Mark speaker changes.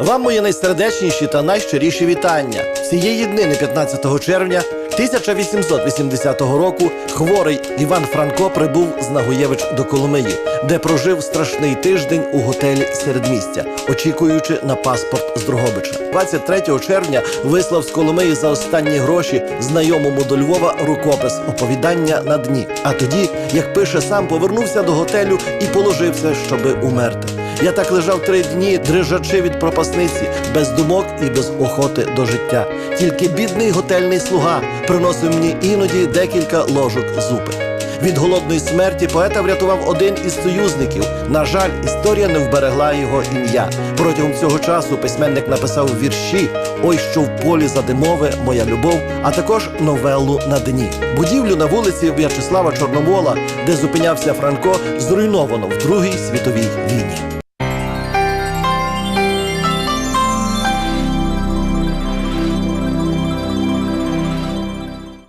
Speaker 1: Вам мої найсердечніші та найщиріші вітання. Цієї днини, 15 червня 1880 року, хворий Іван Франко прибув з Нагоєвич до Коломиї, де прожив страшний тиждень у готелі середмістя, очікуючи на паспорт з Дрогобича. 23 червня вислав з Коломиї за останні гроші знайомому до Львова рукопис оповідання на дні. А тоді, як пише сам, повернувся до готелю і положився, щоби умерти. Я так лежав три дні, дрижачи від пропасниці, без думок і без охоти до життя. Тільки бідний готельний слуга приносив мені іноді декілька ложок зупи. Від голодної смерті поета врятував один із союзників. На жаль, історія не вберегла його ім'я. Протягом цього часу письменник написав вірші Ой, що в полі задимове, моя любов, а також новелу на дні. Будівлю на вулиці В'ячеслава Чорновола, де зупинявся Франко, зруйновано в Другій світовій війні.